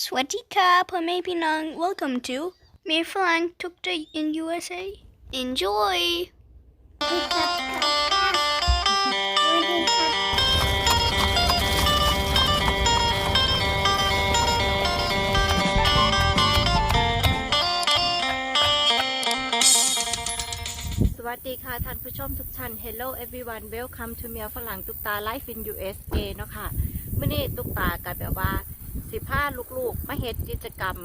สวัสดีครับพ่อแม่พี่น้อง welcome to เมฝรั่งทุกใจ in USA enjoy สวัสดีค่ะท่านผู้ชมทุกท่าน Hello everyone welcome to เมียฝรั่งตุกตา Life in USA เนาะค่ะเมื่อนี้ตุกตากับแบบว่า สิพาลูกๆมาเฮ็ดกิจกรรม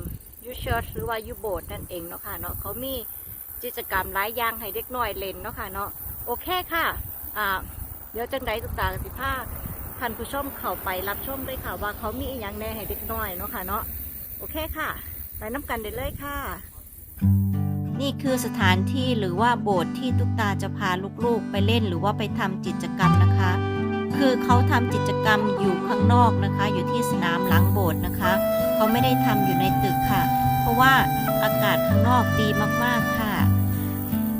ยูเชิร์หรือว่ายูโบสนั่นเองเนาะค่ะเนาะเขามีกิจกรรมหลายอย่างให้เด็กน้อยเล่นเนาะค่ะเนาะโอเคค่ะอ่าเดี๋ยวจังใดตุกตากับสิพาท่านผู้ชมเข้าไปรับชมด้วยค่ะ ว่าเขามีอย่างแหน่ให้เด็กน้อยเนาะค่ะเนาะโอเคค่ะ ไปน้ำกันได้เลยค่ะ นี่คือสถานที่หรือว่าโบสถ์ที่ตุ๊กตาจะพาลูกๆ ไปเล่นหรือว่าไปทำกิจกรรมนะคะ คือเขาทำกิจกรรมอยู่ข้างนอกนะคะ อยู่ที่สนามหลังโบสถ์นะคะเขาไม่ได้ทำอยู่ในตึกค่ะ เพราะว่าอากาศข้างนอกดีมากๆค่ะ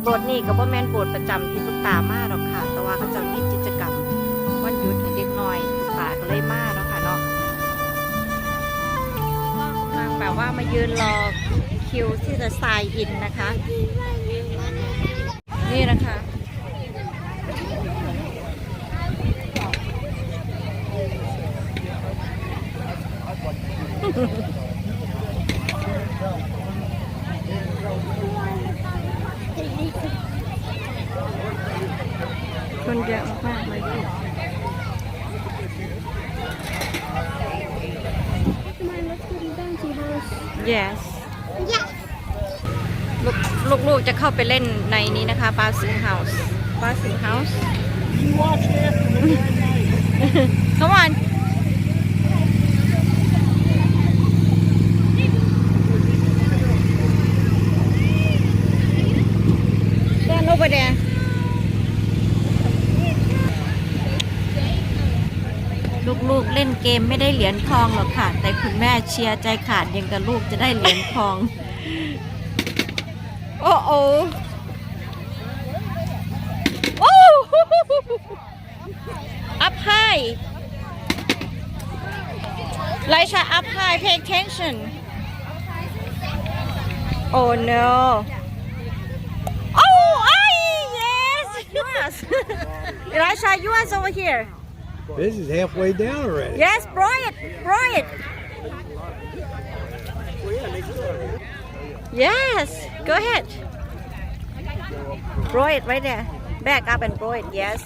โบสถ์นี่ก็บ่แม่นโบสถ์ประจำที่ตุ๊กตามาหรอกค่ะ แต่ว่าเขาจะมีกิจกรรมวันหยุดให้เด็กน้อยตุ๊กตาก็เลยมาเนาะค่ะเนาะก็กำลังแบบว่ามายืนรอคิวที่จะทรายอินนะคะ นี่นะคะ คนเยอะมากเลย yes ลูกลูกๆจะเข้าไปเล่นในนี้นะคะบาสิงเฮาส์บาสิงเฮาส์ Come on Stand over there ลูกๆเล่นเกมไม่ได้เหรียญทองหรอกค่ะ แต่คุณแม่เชียร์ใจขาดยังกับลูกจะได้เหรียญทอง โอ้โอโอ้ up high ไลชา up high pay attention oh no yes Elisha you are over here This is halfway down already. Yes, Brian, Brian. Yes, go ahead. Blow it right there. Back up and blow it. Yes.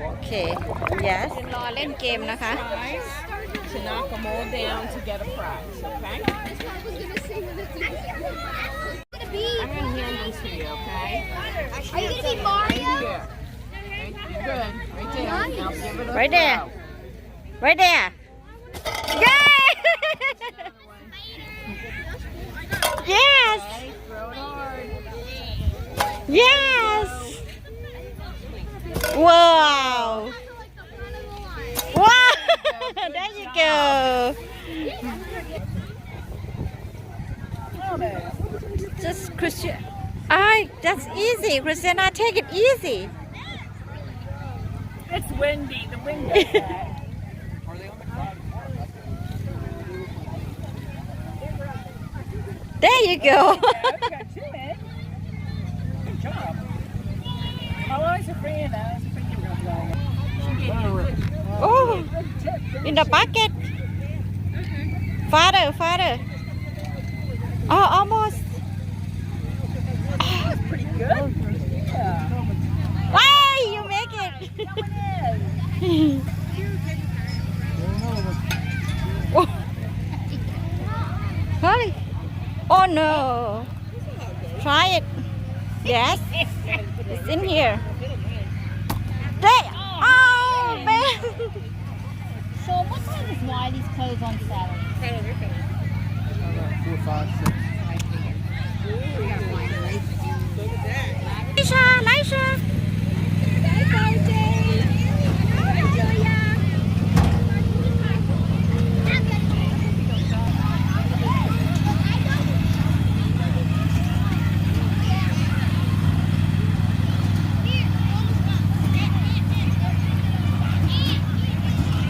Okay. Yes. รอเล่นเกมนะคะ to knock them all down to get a prize, okay? I'm gonna hand these to you, okay? Are you gonna be Mario? Right there. Right there. Right there. Yay! yes. Yes. Wow. Wow. there you go. Just Christian. I. That's easy, Christiana. Take it easy. It's windy. The wind does. There you go. Oh, in the bucket. Father, father. Oh, almost. That pretty good. No. Try it. Yes. It's in here. There. Oh, man. So what time is Wiley's close on Saturday? Four, five, six.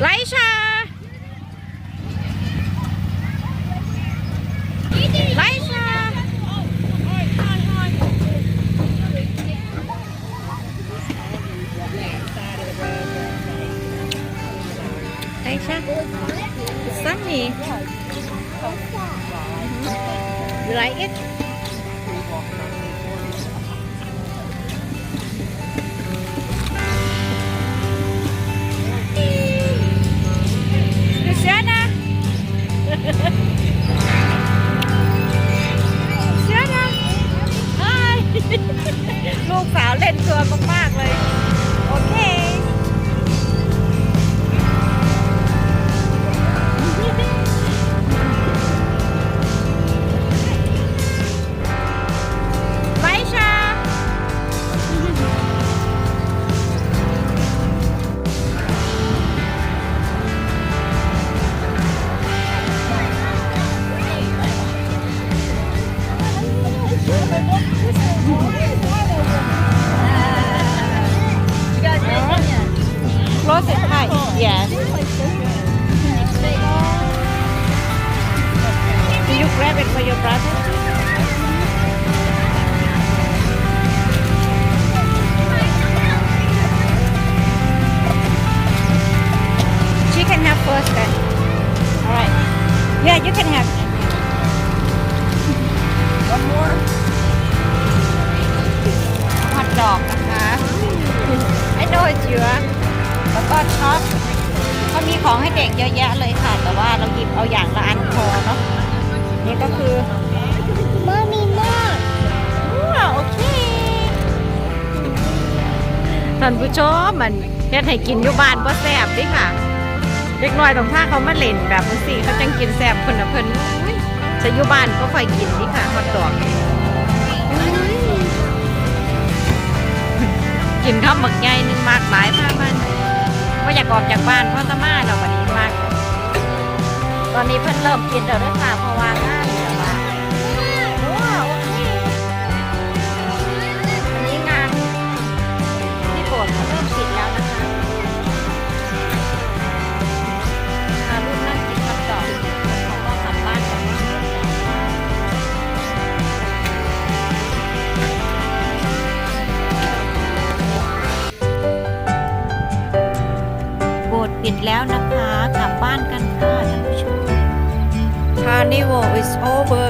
lấy xa lấy xa lấy xa sắm gì? Lấy ít. For your brother? She can have first then. All right. Yeah, you can have. One more. ฮอทดอกนะคะไอ้โดยเจือแล้วก็ช็อปเขามีของให้เด็กเยอะแยะ ท่านผู้ชมมันเฮ็ดให้กินอยู่บ้านก็แซ่บดิค่ะ เด็กน้อยต้องพาเขามาเล่นแบบนี้สิเขาจังกินแซ่บคนน่ะเพิ่นอุ๊ยจะอยู่บ้านก็ค่อยกินดิค่ะฮอตดอกกินข้าวหมึกใหญ่นึงมากหลายมากมันว่าอยากออกจากบ้านเพราะตะมาเราวันนี้มาก ตอนนี้เพิ่นเริ่มกินแล้วด้วยค่ะเพราะว่าง่าย ปิดแล้วนะคะ กลับบ้านกันค่ะท่านผู้ชม Carnival is over